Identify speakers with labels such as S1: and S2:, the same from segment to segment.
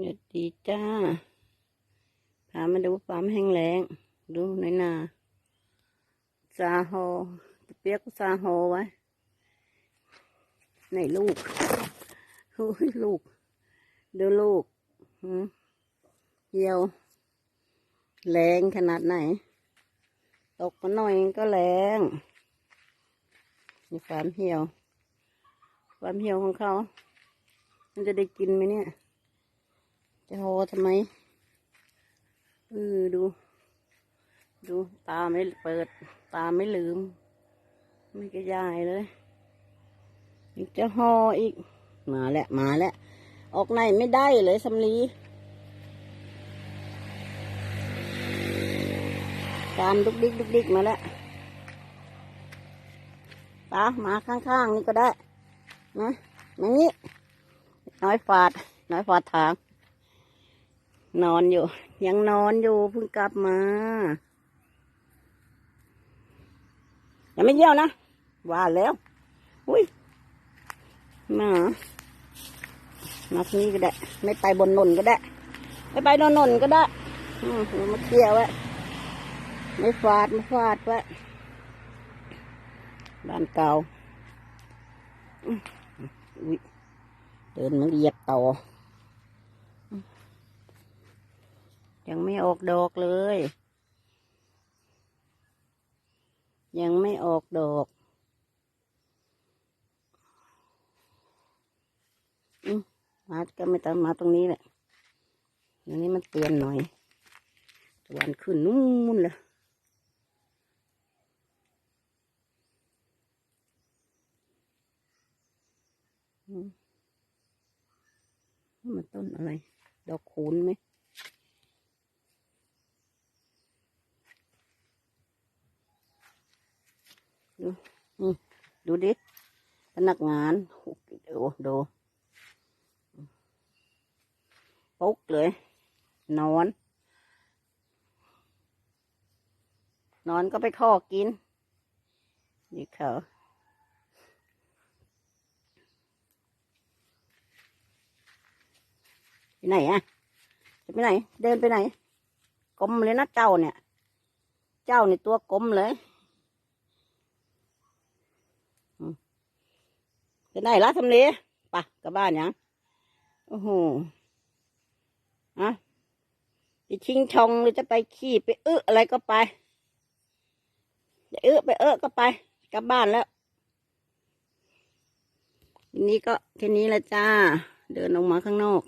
S1: เด็ดดีจ้าพามาดูฟามแห้งแล้ง ดูในนาซาโฮเปียกซาโฮไว้ ในลูกโอ้ยลูก ดูลูกเหี่ยว แรงขนาดไหน ตกมาหน่อยก็แรงนี่ฟามเหี่ยวฟามเหี่ยวของเขา มันจะได้กินไหมเนี่ย จะโหทำไมเออดู ดูตาไม่เปิด ตาไม่ลืม ไม่กระยายเลยอีกจะหออีก มาแล้วมาแล้วออกในไม่ได้เลยสำลีตามดุกดิกดุกดิกมาแล้วตามาข้างๆนี่ก็ได้นะอย่านี้น้อยฝาด น้อยฝาดทาง นอนอยู่ ยังนอนอยู่เพิ่งกลับมายังไม่เยี่ยวนะ ว่าแล้ว อุ้ยมามาที่นี่ก็ได้ ไม่ไปบนนนก็ได้ ไม่ไปนนนก็ได้อืมมาเคลียร์ไว้ไม่ฟาดไม่ฟาดไว้บ้านเก่าเดินมันเหยียบต่อ ยังไม่ออกดอกเลย ยังไม่ออกดอกอืมมาก็ไม่ต้องมาตรงนี้แหละอันนี้มันเตือนหน่อยตะวันขึ้นนู่นเลยมันต้นอะไร ดอกคูณไหม ดูดูดิ พนักงานโอ้โหดูปุ๊กเลย นอน นอนก็ไปข้อกิน นี่เขาไปไหนอะจะไปไหน เดินไปไหนกลมเลยนะเจ้าเนี่ย เจ้าในตัวกลมเลย ไปไหนละทำเลปะกลับบ้านยังโอ้โหอะจะชิงชองหรือจะไปขี้ไปเอออะไรก็ไปจะเออไปเออก็ไป กลับบ้านแล้วทีนี้ก็แค่นี้ละจ้า เดินออกมาข้างนอก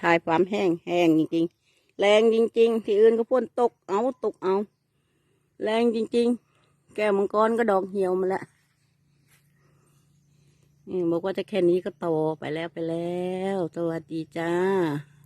S1: ถ่ายความแห้งแห้งจริงๆ แรงจริง ๆ ที่อื่นก็พ่นตกเอาตกเอา แรงจริง ๆ แก้วมังกรก็ดอกเหี่ยวมาแล้ว บอกว่าจะแค่นี้ก็โตไปแล้วไปแล้ว สวัสดีจ้า